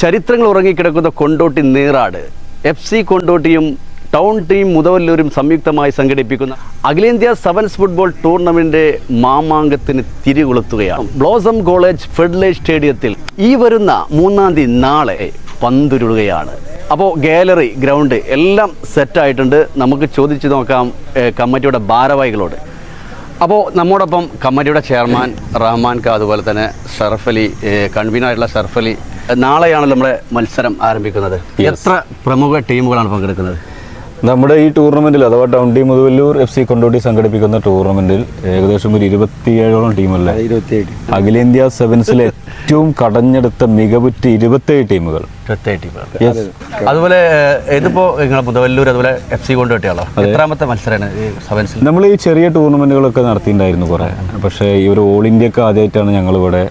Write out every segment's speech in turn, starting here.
ചരിത്രങ്ങൾ ഉറങ്ങിക്കിടക്കുന്ന Kondotty Neerad F C കൊണ്ടോട്ടിയും ടൗൺ ടീം മുതവല്ലൂരും സംയുക്തമായി സംഘടിപ്പിക്കുന്ന അഖിലേന്ത്യാ സെവൻസ് ഫുട്ബോൾ ടൂർണമെന്റ് മാമാങ്കത്തിന് തിരികൊളുത്തുകയാണ്. ബ്ലോസം കോളേജ് ഫെഡ്ലേ സ്റ്റേഡിയത്തിൽ ഈ വരുന്ന മൂന്നാം തീയതി നാളെ പന്തുരുളുകയാണ്. അപ്പോൾ ഗാലറി ഗ്രൗണ്ട് എല്ലാം സെറ്റായിട്ടുണ്ട്. നമുക്ക് ചോദിച്ചു നോക്കാം കമ്മിറ്റിയുടെ ഭാരവാഹികളോട്. അപ്പോൾ നമ്മോടൊപ്പം കമ്മിറ്റിയുടെ ചെയർമാൻ റഹ്മാൻ ഖാ അതുപോലെ തന്നെ കൺവീനറായിട്ടുള്ള ഷറഫ് അലി നാളെയാണല്ലോ നമ്മുടെ മത്സരം ആരംഭിക്കുന്നത്. എത്ര പ്രമുഖ ടീമുകളാണ് പങ്കെടുക്കുന്നത്? നമ്മുടെ ഈ ടൂർണമെന്റിൽ അഥവാ town team Muthuvallur F C Kondotty സംഘടിപ്പിക്കുന്ന ടൂർണമെന്റിൽ ഏകദേശം ഒരു ഇരുപത്തിയേഴോളം ടീമല്ലേ? അഖിലേന്ത്യാ സെവൻസിലെ ഏറ്റവും കടഞ്ഞെടുത്ത മികവുറ്റ ഇരുപത്തേഴ് ടീമുകൾ. അതുപോലെ ഇതിപ്പോ മുതവല്ലൂർ അതുപോലെ എഫ് സി കൊണ്ട് എത്രാമത്തെ മത്സരമാണ് ഈ സെവൻസിൽ? നമ്മൾ ഈ ചെറിയ ടൂർണമെന്റുകളൊക്കെ നടത്തിയിട്ടുണ്ടായിരുന്നു കുറേ. പക്ഷേ ഈ ഒരു ഓൾ ഇന്ത്യയ്ക്ക് ആദ്യമായിട്ടാണ് ഞങ്ങൾ ഇവിടെ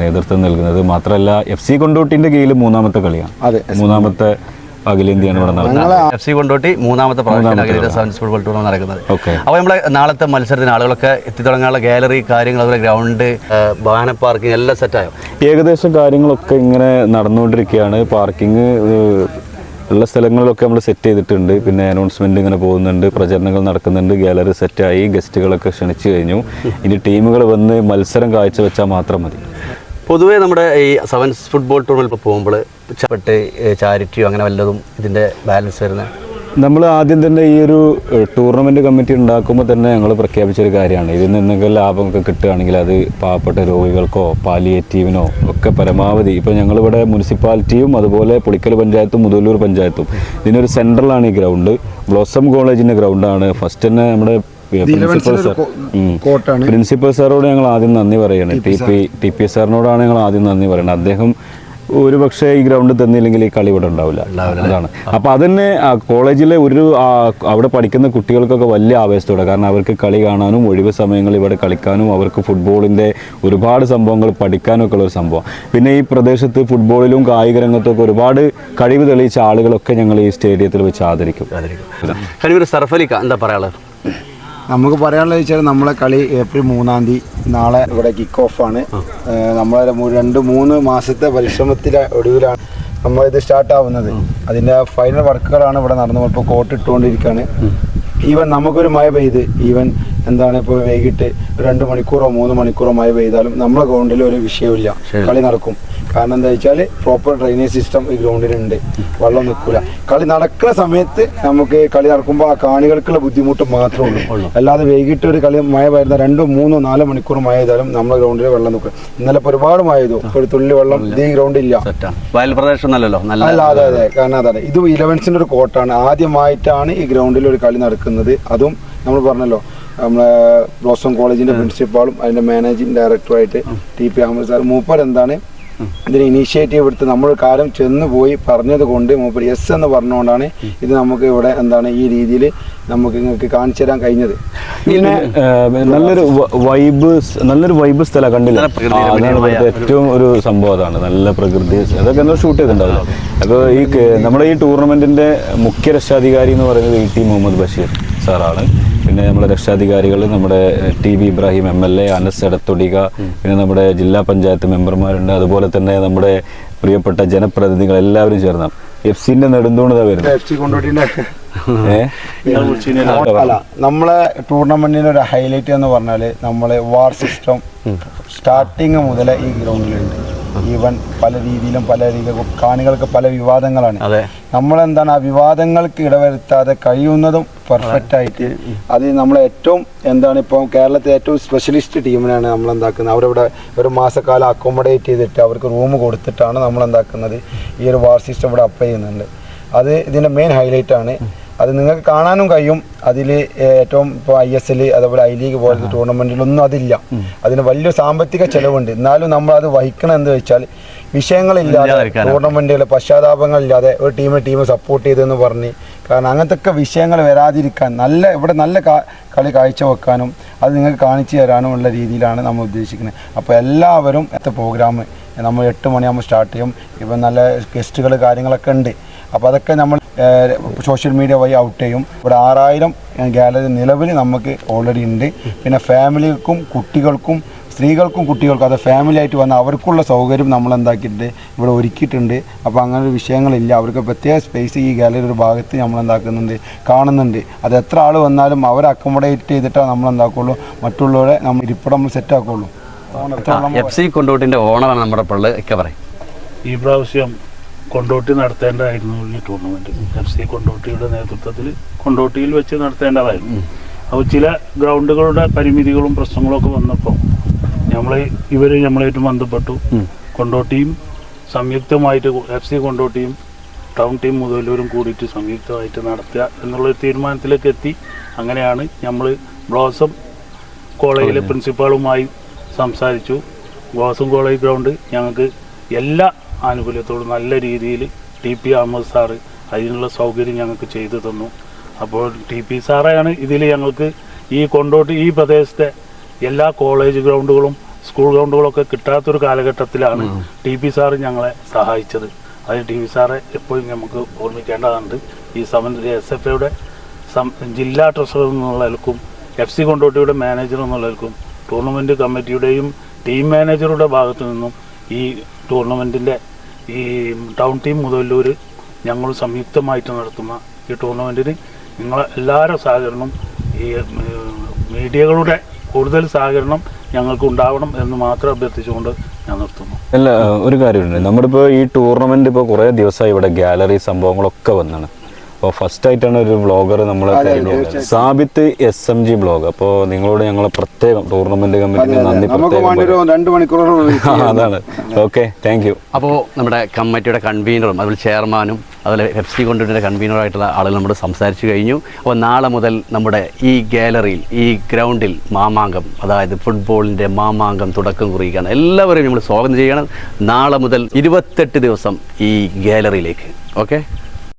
നേതൃത്വം നൽകുന്നത്. മാത്രമല്ല എഫ് സി കൊണ്ടോട്ടിന്റെ കീഴിൽ മൂന്നാമത്തെ കളിയാണ്. അതെ. മൂന്നാമത്തെ അഖിലേന്ത്യയാണ് ഇവിടെ നടക്കുന്നത്. എഫ് സി കൊണ്ടോട്ടി മൂന്നാമത്തെ പ്രാവശ്യം അഖിലേന്ത്യാ സെവൻസ് ഫുട്ബോൾ ടൂർണമെന്റ് നടക്കുന്നത്. അപ്പോൾ നമ്മളെ നാളത്തെ മത്സരത്തിന് ആളുകളൊക്കെ എത്തിത്തുടങ്ങാനുള്ള ഗാലറി കാര്യങ്ങൾ അതുപോലെ ഗ്രൗണ്ട് വാഹന പാർക്കിംഗ് എല്ലാം സെറ്റായോ ഏകദേശം കാര്യങ്ങളൊക്കെ ഇങ്ങനെ നടന്നുകൊണ്ടിരിക്കുകയാണ്. പാർക്കിംഗ് ഉള്ള സ്ഥലങ്ങളിലൊക്കെ നമ്മൾ സെറ്റ് ചെയ്തിട്ടുണ്ട്. പിന്നെ അനൗൺസ്മെന്റ് ഇങ്ങനെ പോകുന്നുണ്ട്. പ്രചരണങ്ങൾ നടക്കുന്നുണ്ട്. ഗാലറി സെറ്റായി ഗസ്റ്റുകളൊക്കെ ക്ഷണിച്ചു കഴിഞ്ഞു. ഇനി ടീമുകൾ വന്ന് മത്സരം കാഴ്ചവെച്ചാൽ മാത്രം മതി. പൊതുവേ നമ്മുടെ ഈ സെവൻസ് ഫുട്ബോൾ ടൂർണമെന്റ് പോകുമ്പോൾ പെട്ട് ചാരിറ്റിയോ അങ്ങനെ വല്ലതും ഇതിന്റെ ബാലൻസ് വരുന്നത് നമ്മൾ ആദ്യം തന്നെ ഈ ഒരു ടൂർണമെന്റ് കമ്മിറ്റി ഉണ്ടാക്കുമ്പോൾ തന്നെ ഞങ്ങൾ പ്രഖ്യാപിച്ചൊരു കാര്യമാണ്. ഇതിൽ നിന്നൊക്കെ ലാഭമൊക്കെ കിട്ടുകയാണെങ്കിൽ അത് പാവപ്പെട്ട രോഗികൾക്കോ പാലിയേറ്റീവിനോ ഒക്കെ പരമാവധി. ഇപ്പോൾ ഞങ്ങളിവിടെ മുനിസിപ്പാലിറ്റിയും അതുപോലെ പുളിക്കൽ പഞ്ചായത്തും മുതലൂർ പഞ്ചായത്തും. ഇതിനൊരു സെൻട്രലാണ് ഈ ഗ്രൗണ്ട് ബ്ലോസം കോളേജിന്റെ ഗ്രൗണ്ടാണ് ഫസ്റ്റ് തന്നെ നമ്മുടെ പ്രിൻസിപ്പൽ സാർ. പ്രിൻസിപ്പൽ സാറോട് ഞങ്ങൾ ആദ്യം നന്ദി പറയുകയാണ് ടി പി ടി പി സാറിനോടാണ് ഞങ്ങൾ ആദ്യം നന്ദി പറയുന്നത് അദ്ദേഹം ഒരു പക്ഷേ ഈ ഗ്രൗണ്ട് തന്നില്ലെങ്കിൽ ഈ കളി ഇവിടെ ഉണ്ടാവില്ല. അതാണ്. അപ്പോൾ അതന്നെ കോളേജിലെ ഒരു അവിടെ പഠിക്കുന്ന കുട്ടികൾക്കൊക്കെ വലിയ ആവേശത്തോടെ കാരണം അവർക്ക് കളി കാണാനും ഒഴിവ് സമയങ്ങൾ ഇവിടെ കളിക്കാനും അവർക്ക് ഫുട്ബോളിന്റെ ഒരുപാട് സംഭവങ്ങൾ പഠിക്കാനും ഒക്കെ ഉള്ള ഒരു സംഭവം. പിന്നെ ഈ പ്രദേശത്ത് ഫുട്ബോളിലും കായിക രംഗത്തൊക്കെ ഒരുപാട് കഴിവ് തെളിയിച്ച ആളുകളൊക്കെ ഞങ്ങൾ ഈ സ്റ്റേഡിയത്തിൽ വെച്ച് ആദരിക്കും. സർഫലിക്ക എന്താ പറയാനുള്ളത്? നമുക്ക് പറയാനുള്ളത് വെച്ചാൽ നമ്മളെ കളി ഏപ്രിൽ മൂന്നാം തീയതി നാളെ ഇവിടെ കിക്ക് ഓഫ് ആണ്. നമ്മളെ രണ്ട് മൂന്ന് മാസത്തെ പരിശ്രമത്തിലെ ഒടുവിലാണ് ഇത് സ്റ്റാർട്ട് ആവുന്നത്. അതിന്റെ ഫൈനൽ വർക്കുകളാണ് ഇവിടെ നടന്നു ഇപ്പോൾ കോട്ട് ഇട്ടുകൊണ്ടിരിക്കുകയാണ് ഈവൻ നമുക്കൊരു മഴ പെയ്ത് ഈവൻ എന്താണ് ഇപ്പോൾ വൈകിട്ട് രണ്ട് മണിക്കൂറോ മൂന്ന് മണിക്കൂറോ മഴ പെയ്താലും നമ്മളെ ഗ്രൗണ്ടിൽ ഒരു വിഷയമില്ല കളി നടക്കും. കാരണം എന്താ വെച്ചാൽ പ്രോപ്പർ ഡ്രെയിനേജ് സിസ്റ്റം ഈ ഗ്രൗണ്ടിലുണ്ട് വെള്ളം നിൽക്കില്ല കളി നടക്കുന്ന സമയത്ത് നമുക്ക് കളി നടക്കുമ്പോൾ ആ കാണികൾക്കുള്ള ബുദ്ധിമുട്ട് മാത്രമേ ഉള്ളൂ. അല്ലാതെ വൈകിട്ട് ഒരു കളി മഴ വരുന്ന രണ്ടോ മൂന്നോ നാലോ മണിക്കൂർ മഴ ചെയ്താലും നമ്മുടെ ഗ്രൗണ്ടിൽ വെള്ളം നിൽക്കും ഇന്നലെ ഒരുപാട് മഴ ചെയ്തു ഒരു തുള്ളി വെള്ളം ഇത് ഈ ഗ്രൗണ്ടിൽ ഇല്ല വയൽ പ്രദേശം നല്ലല്ലോ അല്ല അതെ അതെ. കാരണം അതാണ് ഇത് ഇലവൻസിന്റെ ഒരു കോട്ടാണ്. ആദ്യമായിട്ടാണ് ഈ ഗ്രൗണ്ടിൽ ഒരു കളി നടക്കുന്നത്. അതും നമ്മൾ പറഞ്ഞല്ലോ നമ്മളെ ബ്ലോസം കോളേജിന്റെ പ്രിൻസിപ്പാളും അതിന്റെ മാനേജിംഗ് ഡയറക്ടറുമായിട്ട് ടി പി അഹമ്മദ് സാർ മൂപ്പർ എന്താണ് ഇതിന് ഇനീഷ്യേറ്റീവ് എടുത്ത് നമ്മൾ കാര്യം ചെന്ന് പോയി പറഞ്ഞത് കൊണ്ട് മൂപ്പർ യെസ് എന്ന് പറഞ്ഞുകൊണ്ടാണ് ഇത് നമുക്ക് ഇവിടെ എന്താണ് ഈ രീതിയിൽ നമുക്ക് നിങ്ങൾക്ക് കാണിച്ചു തരാൻ കഴിഞ്ഞത്. പിന്നെ നല്ലൊരു വൈബ് നല്ലൊരു വൈബ് സ്ഥലം കണ്ടില്ല? ഏറ്റവും ഒരു സംഭവം അതാണ്. നല്ല പ്രകൃതി അതൊക്കെ എന്തോ ഷൂട്ട് ചെയ്തിട്ടുണ്ടാവില്ല? അപ്പോൾ ഈ നമ്മുടെ ഈ ടൂർണമെന്റിന്റെ മുഖ്യ രക്ഷാധികാരി എന്ന് പറയുന്നത് ഇ ടി. മുഹമ്മദ് ബഷീർ സാറാണ്. പിന്നെ നമ്മുടെ രക്ഷാധികാരികൾ നമ്മുടെ T V Ibrahim M L A Anas Edathodika പിന്നെ നമ്മുടെ ജില്ലാ പഞ്ചായത്ത് മെമ്പർമാരുണ്ട്. അതുപോലെ തന്നെ നമ്മുടെ പ്രിയപ്പെട്ട ജനപ്രതിനിധികൾ എല്ലാവരും ചേർന്ന. എഫ് സിന്റെ നെടുന്തൂണിതാ വരുന്നത്. നമ്മളെ ടൂർണമെന്റിന്റെ ഒരു ഹൈലൈറ്റ് എന്ന് പറഞ്ഞാൽ നമ്മളെ വാർ സിസ്റ്റം സ്റ്റാർട്ടിങ് മുതലേ ഈ ഗ്രൗണ്ടിലുണ്ട്. ഈവൻ പല രീതിയിലും പല രീതിയിലും കാണികൾക്ക് പല വിവാദങ്ങളാണ്. നമ്മളെന്താണ് ആ വിവാദങ്ങൾക്ക് ഇടവരുത്താതെ കഴിയുന്നതും പെർഫെക്റ്റ് ആയിട്ട് അത് നമ്മൾ ഏറ്റവും എന്താണ് ഇപ്പോൾ കേരളത്തിലെ ഏറ്റവും സ്പെഷ്യലിസ്റ്റ് ടീമിനാണ് നമ്മൾ എന്താക്കുന്നത് അവരിവിടെ ഒരു മാസക്കാലം അക്കോമഡേറ്റ് ചെയ്തിട്ട് അവർക്ക് റൂം കൊടുത്തിട്ടാണ് നമ്മൾ എന്താക്കുന്നത് ഈ ഒരു വാർ സിസ്റ്റം ഇവിടെ അപ്ലൈ ചെയ്യുന്നുണ്ട്. അത് ഇതിന്റെ മെയിൻ ഹൈലൈറ്റ് ആണ്. അത് നിങ്ങൾക്ക് കാണാനും കഴിയും. അതിൽ ഏറ്റവും ഇപ്പോൾ ഐ എസ് എൽ അതേപോലെ ഐ ലീഗ് പോലത്തെ ടൂർണമെന്റിലൊന്നും അതില്ല. അതിന് വലിയ സാമ്പത്തിക ചെലവുണ്ട്. എന്നാലും നമ്മൾ അത് വഹിക്കണം എന്ന് വെച്ചാൽ വിഷയങ്ങളില്ലാതെ ടൂർണമെന്റുകൾ പശ്ചാത്താപങ്ങളില്ലാതെ ഒരു ടീമിനെ ടീം സപ്പോർട്ട് ചെയ്തെന്ന് പറഞ്ഞ് കാരണം അങ്ങനത്തെ വിഷയങ്ങൾ വരാതിരിക്കാൻ നല്ല ഇവിടെ നല്ല കളി കാഴ്ച വെക്കാനും അത് നിങ്ങൾക്ക് കാണിച്ചു തരാനും ഉള്ള രീതിയിലാണ് നമ്മൾ ഉദ്ദേശിക്കുന്നത്. അപ്പോൾ എല്ലാവരും എത്ര പ്രോഗ്രാം നമ്മൾ എട്ട് മണിയാകുമ്പോൾ സ്റ്റാർട്ട് ചെയ്യും. ഇപ്പം നല്ല ഗസ്റ്റുകൾ കാര്യങ്ങളൊക്കെ ഉണ്ട്. അപ്പോൾ അതൊക്കെ നമ്മൾ സോഷ്യൽ മീഡിയ വഴി ഔട്ട് ചെയ്യും. ഇവിടെ ആറായിരം ഗാലറി നിലവിൽ നമുക്ക് ഓൾറെഡി ഉണ്ട്. പിന്നെ ഫാമിലിക്കും കുട്ടികൾക്കും സ്ത്രീകൾക്കും കുട്ടികൾക്കും അത് ഫാമിലി ആയിട്ട് വന്ന അവർക്കുള്ള സൗകര്യം നമ്മൾ എന്താക്കിയിട്ടുണ്ട്. ഇവിടെ ഒരുക്കിയിട്ടുണ്ട്. അപ്പോൾ അങ്ങനെ ഒരു വിഷയങ്ങളില്ല. അവർക്ക് പ്രത്യേക സ്പേസ് ഈ ഗാലറി ഒരു ഭാഗത്ത് നമ്മൾ എന്താക്കുന്നുണ്ട് കാണുന്നുണ്ട്. അത് എത്ര ആൾ വന്നാലും അവരെ അക്കോമഡേറ്റ് ചെയ്തിട്ടാണ് നമ്മൾ എന്താക്കുള്ളൂ. മറ്റുള്ളവരെ നമ്മൾ ഇരിപ്പിടം നമ്മൾ സെറ്റ് ആക്കുള്ളൂ. എഫ് സി കൊണ്ടോട്ടിന്റെ ഓണറാണ് നമ്മുടെ പിള്ളേ ഒക്കെ പറയും. ഈ പ്രാവശ്യം കൊണ്ടോട്ടി നടത്തേണ്ടതായിരുന്നു ഈ ടൂർണമെന്റ് എഫ് സി കൊണ്ടോട്ടിയുടെ നേതൃത്വത്തിൽ കൊണ്ടോട്ടിയിൽ വെച്ച് നടത്തേണ്ടതായിരുന്നു. അപ്പോൾ ചില ഗ്രൗണ്ടുകളുടെ പരിമിതികളും പ്രശ്നങ്ങളും ഒക്കെ വന്നപ്പോൾ നമ്മൾ ഇവർ നമ്മളായിട്ട് ബന്ധപ്പെട്ടു. കൊണ്ടോട്ടിയും സംയുക്തമായിട്ട് എഫ് സി കൊണ്ടോട്ടിയും ടൗൺ ടീം മുതലൂരും കൂടിയിട്ട് സംയുക്തമായിട്ട് നടത്തുക എന്നുള്ള തീരുമാനത്തിലേക്ക് എത്തി. അങ്ങനെയാണ് നമ്മൾ ബ്ലോസം കോളേജിലെ പ്രിൻസിപ്പാളുമായി സംസാരിച്ചു. ബ്ലോസം കോളേജ് ഗ്രൗണ്ട് ഞങ്ങൾക്ക് എല്ലാ ആനുകൂല്യത്തോടും നല്ല രീതിയിൽ ടി പി അഹമ്മദ് സാറ് അതിനുള്ള സൗകര്യം ഞങ്ങൾക്ക് ചെയ്തു തന്നു. അപ്പോൾ ടി പി സാറെയാണ് ഇതിൽ ഞങ്ങൾക്ക് ഈ കൊണ്ടോട്ട് ഈ പ്രദേശത്തെ എല്ലാ കോളേജ് ഗ്രൗണ്ടുകളും സ്കൂൾ ഗ്രൗണ്ടുകളൊക്കെ കിട്ടാത്തൊരു കാലഘട്ടത്തിലാണ് ടി പി സാറ് ഞങ്ങളെ സഹായിച്ചത്. അത് ടി വി സാറെ എപ്പോഴും നമുക്ക് ഓർമ്മിക്കേണ്ടതുണ്ട്. ഈ സമ എസ് എഫ് ഐയുടെ ജില്ലാ ട്രഷറർ എന്നുള്ളവർക്കും എഫ് സി കൊണ്ടോട്ടിയുടെ മാനേജർ എന്നുള്ളവർക്കും ടൂർണമെന്റ് കമ്മിറ്റിയുടെയും ടീം മാനേജറുടെ ഭാഗത്തു നിന്നും ഈ ടൂർണമെന്റിന്റെ ഈ ടൗൺ ടീം മുതലൂർ ഞങ്ങൾ സംയുക്തമായിട്ട് നടത്തുന്ന ഈ ടൂർണമെന്റിന് നിങ്ങളെ എല്ലാവരുടെ സഹകരണം ഈ മീഡിയകളുടെ കൂടുതൽ സഹകരണം ഞങ്ങൾക്ക് ഉണ്ടാവണം എന്ന് മാത്രം അഭ്യർത്ഥിച്ചുകൊണ്ട് ഞാൻ നിർത്തുന്നു. അല്ല ഒരു കാര്യമുണ്ട്. നമ്മളിപ്പോൾ ഈ ടൂർണമെന്റ് ഇപ്പോൾ കുറേ ദിവസമായി ഇവിടെ ഗാലറി സംഭവങ്ങളൊക്കെ വന്നാണ്. അപ്പോൾ ഫസ്റ്റ് ആയിട്ടാണ് ഒരു ബ്ലോഗർ നമ്മൾ Sabith S M G blog അപ്പോൾ നിങ്ങളോട് ഞങ്ങൾ പ്രത്യേകം ടൂർണമെന്റ് കമ്മിറ്റിന് നന്ദി അതാണ്. ഓക്കെ താങ്ക് യു അപ്പോൾ നമ്മുടെ കമ്മിറ്റിയുടെ കൺവീനറും അതുപോലെ ചെയർമാനും അതുപോലെ എഫ് സി കൊണ്ടിന്റെ കൺവീനറായിട്ടുള്ള ആളുകൾ നമ്മൾ സംസാരിച്ചു കഴിഞ്ഞു. അപ്പോൾ നാളെ മുതൽ നമ്മുടെ ഈ ഗാലറിയിൽ ഈ ഗ്രൗണ്ടിൽ മാമാങ്കം അതായത് ഫുട്ബോളിന്റെ മാമാങ്കം തുടക്കം കുറിക്കുകയാണ് എല്ലാവരെയും നമ്മൾ സ്വാഗതം ചെയ്യണം നാളെ മുതൽ ഇരുപത്തെട്ട് ദിവസം ഈ ഗാലറിയിലേക്ക്. ഓക്കെ?